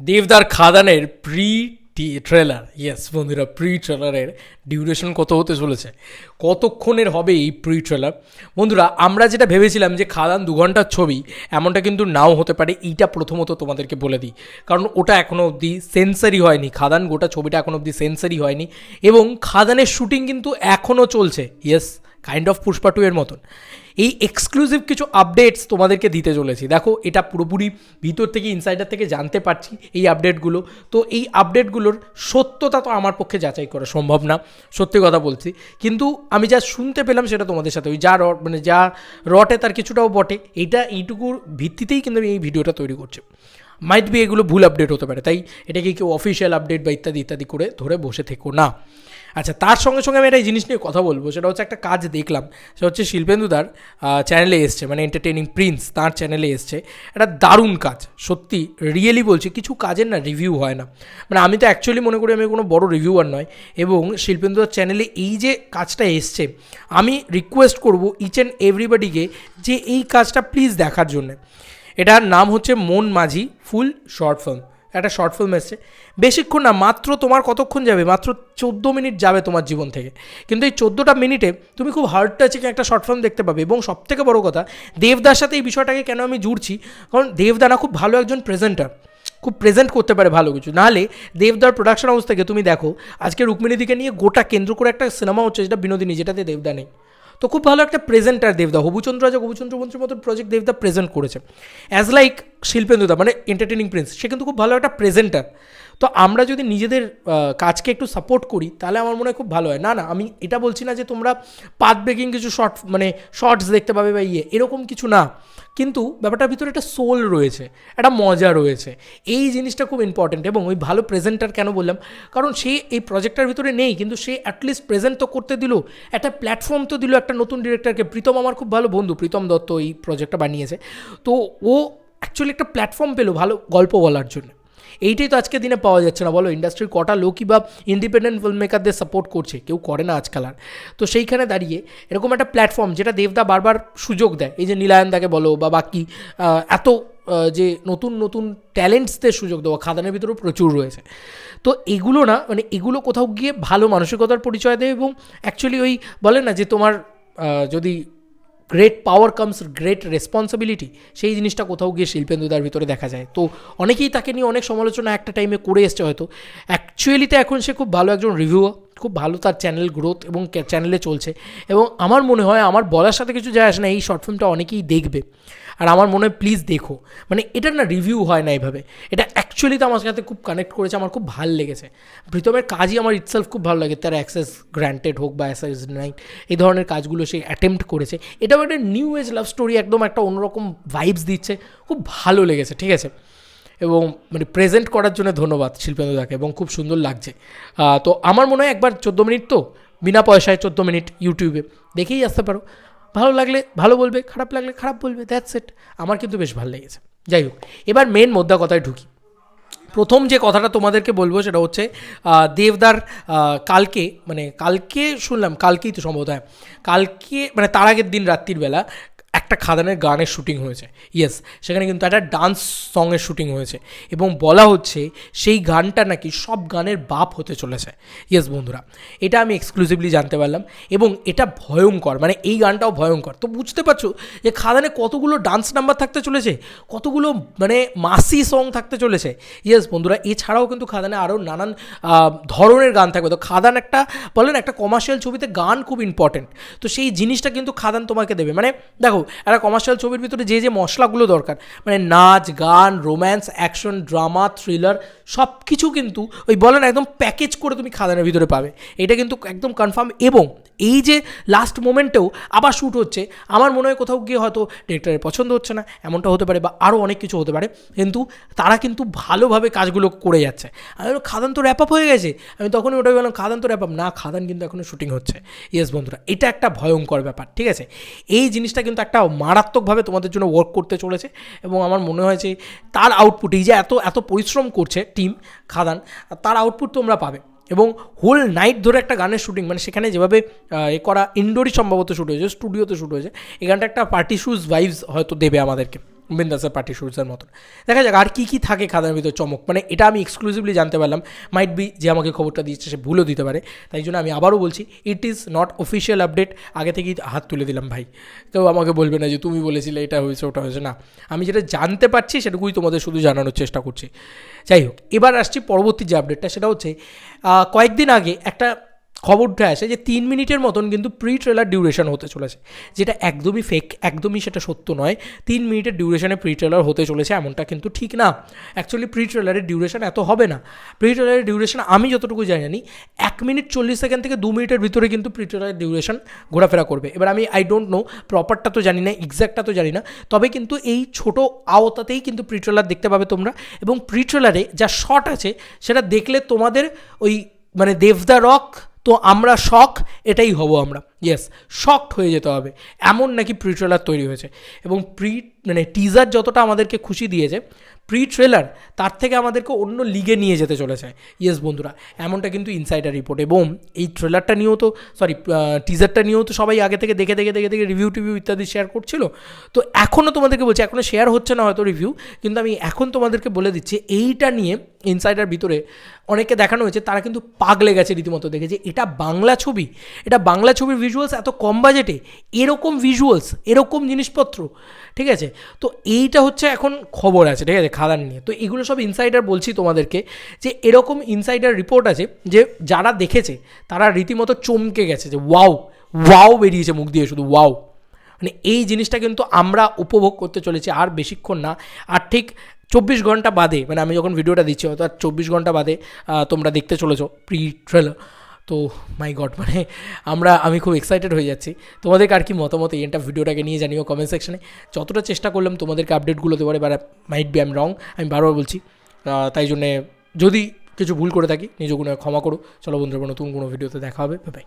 দেবদার খাদানের প্রি টি ট্রেলার ইয়েস বন্ধুরা প্রি ট্রেলারের ডিউরেশন কত হতে চলেছে? কতক্ষণের হবে এই প্রি ট্রেলার বন্ধুরা, আমরা যেটা ভেবেছিলাম যে খাদান দু ঘণ্টার ছবি, এমনটা কিন্তু নাও হতে পারে, এইটা প্রথমত তোমাদেরকে বলে দিই। কারণ ওটা এখনও অবধি সেন্সারি হয়নি, খাদান গোটা ছবিটা এখনও অবধি সেন্সারি হয়নি, এবং খাদানের শুটিং কিন্তু এখনও চলছে yes kind of Pushpa two এর মতন। এই এক্সক্লুসিভ কিছু আপডেটস তোমাদেরকে দিতে চলেছি। দেখো, এটা পুরোপুরি ভিতর থেকে ইনসাইডার থেকে জানতে পারছি এই আপডেটগুলো তো এই আপডেটগুলোর সত্যতা তো আমার পক্ষে যাচাই করা সম্ভব না, সত্যি কথা বলছি। কিন্তু আমি যা শুনতে পেলাম সেটা তোমাদের সাথে, ওই যা র মানে যা রটে তার কিছুটাও বটে এইটা এইটুকুর ভিত্তিতেই কিন্তু আমি এই ভিডিওটা তৈরি করছি। মাইট বি এগুলো ভুল আপডেট হতে পারে, তাই এটাকে কেউ অফিসিয়াল আপডেট বা ইত্যাদি ইত্যাদি করে ধরে বসে থেকো না। আচ্ছা তার সঙ্গে সঙ্গে আমি একটা জিনিস নিয়ে কথা বলব। সেটা হচ্ছে একটা কাজ দেখলাম। সেটা হচ্ছে শিল্পেন্দুদার চ্যানেলে এসছে মানে এন্টারটেনিং প্রিন্স তার চ্যানেলে এসছে। একটা দারুণ কাজ, সত্যি রিয়েলি বলছি, কিছু কাজের না রিভিউ হয় না। মানে আমি তো অ্যাকচুয়ালি মনে করি আমি কোনো বড় রিভিউয়ার নয়। এবং শিল্পেন্দুদার চ্যানেলে এই যে কাজটা এসছে, আমি রিকোয়েস্ট করব ইচ অ্যান্ড এভরিবাডিকে যে এই কাজটা প্লিজ দেখার জন্যে। এটার নাম হচ্ছে Mon Majhi full short film একটা শর্ট ফিল্ম এসছে। বেশিক্ষণ না, মাত্র তোমার কতক্ষণ যাবে? মাত্র চোদ্দ মিনিট যাবে তোমার জীবন থেকে। কিন্তু এই চোদ্দোটা মিনিটে তুমি খুব হার্ড টাচিং একটা শর্ট ফিল্ম দেখতে পাবে। এবং সবথেকে বড় কথা, দেবদার সাথে এই বিষয়টাকে কেন আমি জুড়ছি? কারণ দেবদা না, খুব ভালো একজন প্রেজেন্টার খুব প্রেজেন্ট করতে পারে ভালো কিছু। নাহলে দেবদার প্রোডাকশন হাউস থেকে তুমি দেখো, আজকে রুক্মিণীদিকে নিয়ে গোটা কেন্দ্র করে একটা সিনেমা হচ্ছে, যেটা বিনোদিনী, যেটাতে দেবদা নেই। তো খুব ভালো একটা প্রেজেন্টার দেবদা, হবুচন্দ্র রাজা, হবুচন্দ্র মন্ত্রীর মতন প্রজেক্ট দেবদা প্রেজেন্ট করেছে। অ্যাজ লাইক শিল্পেন্দুদা মানে এন্টারটেনিং প্রিন্স সে কিন্তু খুব ভালো একটা প্রেজেন্টার তো আমরা যদি নিজেদের কাজকে একটু সাপোর্ট করি, তাহলে আমার মনে হয় খুব ভালো হয়। না না, আমি এটা বলছি না যে তোমরা পাথ ব্রেকিং কিছু শর্ট মানে শর্টস দেখতে পাবে বা ইয়ে এরকম কিছু না। কিন্তু ব্যাপারটার ভিতরে একটা সোল রয়েছে, একটা মজা রয়েছে। এই জিনিসটা খুব ইম্পর্টেন্ট এবং ওই ভালো প্রেজেন্টার কেন বললাম? কারণ সে এই প্রজেক্টটার ভিতরে নেই, কিন্তু সে অ্যাটলিস্ট প্রেজেন্ট তো করতে দিল, একটা প্ল্যাটফর্ম তো দিল একটা নতুন ডিরেক্টরকে প্রীতম আমার খুব ভালো বন্ধু, প্রীতম দত্ত এই প্রজেক্টটা বানিয়েছে। তো ও অ্যাকচুয়ালি একটা প্ল্যাটফর্ম পেল ভালো গল্প বলার জন্য। এইটাই তো আজকের দিনে পাওয়া যাচ্ছে না। বলো ইন্ডাস্ট্রির কটা লোকই বা ইন্ডিপেন্ডেন্ট ফিল্ম মেকারদের সাপোর্ট করছে, কেউ করে না আজকাল আর। তো সেইখানে দাঁড়িয়ে এরকম একটা প্ল্যাটফর্ম যেটা দেবদা বারবার সুযোগ দেয়, এই যে নীলায়নদাকে বলো বা বাকি এত যে নতুন নতুন ট্যালেন্টসদের সুযোগ দেওয়া, খাদানের ভিতরেও প্রচুর রয়েছে। তো এগুলো না মানে এগুলো কোথাও গিয়ে ভালো মানসিকতার পরিচয় দেয় এবং অ্যাকচুয়ালি ওই বলে না যে তোমার যদি great power comes great responsibility সেই জিনিসটা কোথাও গিয়ে শিল্পেন্দুদার ভিতরে দেখা যায়। তো অনেকেই তাকে নিয়ে অনেক সমালোচনা একটা টাইমে করে এসছে হয়তো। অ্যাকচুয়ালিতে এখন সে খুব ভালো একজন রিভিউয়ার খুব ভালো তার চ্যানেল গ্রোথ এবং চ্যানেলে চলছে। এবং আমার মনে হয়, আমার বলার সাথে কিছু যায় আসে না, এই শর্ট ফিল্মটা অনেকেই দেখবে। আর আমার মনে হয় প্লিজ দেখো। মানে এটার না রিভিউ হয় না এইভাবে এটা অ্যাকচুয়ালি তো আমার সাথে খুব কানেক্ট করেছে, আমার খুব ভালো লেগেছে। প্রীতমের কাজই আমার ইটসেলফ খুব ভালো লাগে, তার অ্যাক্সেস গ্র্যান্টেড হোক বা অ্যাক্সেস নাইট এই ধরনের কাজগুলো সে অ্যাটেম্প্ট করেছে। এটাও একটা নিউ এজ লাভ স্টোরি একদম একটা অন্যরকম ভাইবস দিচ্ছে, খুব ভালো লেগেছে, ঠিক আছে? এবং মানে প্রেজেন্ট করার জন্য ধন্যবাদ শিল্পেন্দুদাকে এবং খুব সুন্দর লাগছে। তো আমার মনে হয় একবার চোদ্দ মিনিট তো, বিনা পয়সায় চোদ্দ মিনিট ইউটিউবে, দেখেই আসতে পারো। ভালো লাগলে ভালো বলবে, খারাপ লাগলে খারাপ বলবে দ্যাটস ইট আমার কিন্তু বেশ ভালো লেগেছে। যাই হোক, এবার মেন মোদ্দা কথায় ঢুকি। প্রথম যে কথাটা তোমাদেরকে বলব সেটা হচ্ছে দেবদার কালকে মানে কালকে শুনলাম, কালকেই তো সম্ভবত হ্যাঁ কালকে মানে তার আগের দিন রাত্রির বেলা একটা খাদানের গানের শুটিং হয়েছে। ইয়েস সেখানে কিন্তু একটা ডান্স সঙের শুটিং হয়েছে। এবং বলা হচ্ছে সেই গানটা নাকি সব গানের বাপ হতে চলেছে। ইয়েস বন্ধুরা, এটা আমি এক্সক্লুসিভলি জানতে পারলাম। এবং এটা ভয়ঙ্কর মানে এই গানটাও ভয়ঙ্কর। তো বুঝতে পারছ যে খাদানে কতগুলো ডান্স নাম্বার থাকতে চলেছে? কতগুলো মানে মাসি সং থাকতে চলেছে? ইয়েস বন্ধুরা, এছাড়াও কিন্তু খাদানে আরও নানান ধরনের গান থাকবে। তো খাদান একটা বলেন একটা কমার্শিয়াল ছবিতে গান খুব ইম্পর্টেন্ট তো সেই জিনিসটা কিন্তু খাদান তোমাকে দেবে। মানে দেখো একটা কমার্শিয়াল ছবির ভিতরে যে যে মশলাগুলো দরকার। মানে নাচ, গান রোম্যান্স অ্যাকশন ড্রামা থ্রিলার সব কিছু কিন্তু ওই বলেন একদম প্যাকেজ করে তুমি খাদানের ভিতরে পাবে। এটা কিন্তু একদম কনফার্ম এবং এই যে লাস্ট মোমেন্টেও আবার শ্যুট হচ্ছে, আমার মনে হয় কোথাও গিয়ে হয়তো ডিরেক্টরের পছন্দ হচ্ছে না, এমনটা হতে পারে বা আরও অনেক কিছু হতে পারে। কিন্তু তারা কিন্তু ভালোভাবে কাজগুলো করে যাচ্ছে। আমি খাদান তো র্যাপ আপ হয়ে গেছে। আমি তখনই ওটাই বললাম, খাদান তো র্যাপ আপ না, খাদান কিন্তু এখনও শুটিং হচ্ছে। ইয়েস বন্ধুরা, এটা একটা ভয়ঙ্কর ব্যাপার, ঠিক আছে? এই জিনিসটা কিন্তু একটা মারাত্মকভাবে তোমাদের জন্য ওয়ার্ক করতে চলেছে এবং আমার মনে হয় যে তার আউটপুট এই যে এত এত পরিশ্রম করছে টিম খাদান, তার আউটপুট তোমরা পাবে। এবং হোল নাইট ধরে একটা গানের শুটিং মানে সেখানে যেভাবে এ করা ইনডোরই সম্ভবত শুট হয়েছে স্টুডিওতে শ্যুট হয়েছে এই গানটা একটা পার্টি শুজ ভাইবস হয়তো দেবে আমাদেরকে। বিন্দাসের পার্টি শুটসের মতন দেখা যাক আর কী কী থাকে খাদানের ভিতর চমক। মানে এটা আমি এক্সক্লুসিভলি জানতে পারলাম। মাইট বি যে আমাকে খবরটা দিচ্ছে সে ভুলও দিতে পারে। তাই জন্য আমি আবারও বলছি it is not official update আগে থেকেই হাত তুলে দিলাম ভাই। কেউ আমাকে বলবে না যে তুমি বলেছিলে এটা হয়েছে, ওটা হয়েছে। না, আমি যেটা জানতে পারছি সেটুকুই তোমাদের শুধু জানানোর চেষ্টা করছি। যাই হোক, এবার আসছি পরবর্তী যে আপডেটটা সেটা হচ্ছে কয়েকদিন আগে একটা খবর উঠে আসে যে তিন মিনিটের মতন কিন্তু প্রি ট্রেলার ডিউরেশন হতে চলেছে। যেটা একদমই ফেক একদমই সেটা সত্য নয়। তিন মিনিটের ডিউরেশনে প্রি ট্রেলার হতে চলেছে এমনটা কিন্তু ঠিক না। অ্যাকচুয়ালি প্রি ট্রেলারের ডিউরেশন এত হবে না। প্রি ট্রেলারের ডিউরেশন আমি যতটুকু জানি, এক মিনিট চল্লিশ সেকেন্ড থেকে দু মিনিটের ভিতরে কিন্তু প্রি ট্রেলারের ডিউরেশন ঘোরাফেরা করবে। এবার আমি আই ডোন্ট নো প্রপারটা তো জানি না এক্স্যাক্টটা তো জানি না। তবে কিন্তু এই ছোট আওতাতেই কিন্তু প্রি ট্রেলার দেখতে পাবে তোমরা। এবং প্রি ট্রেলারে যা শট আছে, সেটা দেখলে তোমাদের ওই মানে দেবদা রক তো আমরা শখ এটাই হব আমরা। ইয়েস শখ হয়ে যেতে হবে। এমন নাকি প্রি ট্রেলার তৈরি হয়েছে। এবং প্রি মানে টিজার যতটা আমাদেরকে খুশি দিয়েছে প্রি ট্রেলার তার থেকে আমাদেরকে অন্য লিগে নিয়ে যেতে চলেছে। ইয়েস বন্ধুরা, এমনটা কিন্তু ইনসাইডার রিপোর্ট এবং এই ট্রেলারটা নিয়েও তো সরি টিজারটা নিয়েও তো সবাই আগে থেকে দেখে দেখে দেখে দেখে রিভিউ টিভিউ ইত্যাদি শেয়ার করছিল। তো এখনও তোমাদেরকে বলছি এখনও শেয়ার হচ্ছে না হয়তো রিভিউ কিন্তু আমি এখন তোমাদেরকে বলে দিচ্ছি, এইটা নিয়ে ইনসাইডার ভিতরে অনেকে দেখানো হয়েছে, তারা কিন্তু পাগলে গেছে রীতিমতো দেখে যে এটা বাংলা ছবি। এটা বাংলা ছবির ভিজুয়ালস এত কম বাজেটে এরকম ভিজুয়ালস এরকম জিনিসপত্র ঠিক আছে? তো এইটা হচ্ছে এখন খবর আছে, ঠিক আছে? খাদান নিয়ে। তো এগুলো সব ইনসাইডার বলছি তোমাদেরকে যে এরকম ইনসাইডার রিপোর্ট আছে যে যারা দেখেছে, তারা রীতিমতো চমকে গেছে যে, ওয়াও ওয়াও বেরিয়েছে মুখ দিয়ে শুধু, ওয়াও। মানে এই জিনিসটা কিন্তু আমরা উপভোগ করতে চলেছি আর বেশিক্ষণ না। আর ঠিক চব্বিশ ঘণ্টা বাদে মানে আমি যখন ভিডিওটা দিচ্ছি, হয়তো আর চব্বিশ ঘণ্টা বাদে তোমরা দেখতে চলেছো প্রি ট্রেলার তো মাই গড মানে আমরা, আমি খুব এক্সাইটেড হয়ে যাচ্ছি। তোমাদেরকে আর কি মতামত এই এন্টার ভিডিওটাকে নিয়ে জানিও কমেন্ট সেকশনে যতটা চেষ্টা করলাম তোমাদেরকে আপডেটগুলো দেওয়ার, এবার মাইট বি আম রং আমি বারবার বলছি। তাই জন্যে যদি কিছু ভুল করে থাকি, নিজ কোনো ক্ষমা করো। চলো বন্ধুরা নতুন কোনো ভিডিওতে দেখা হবে। বাই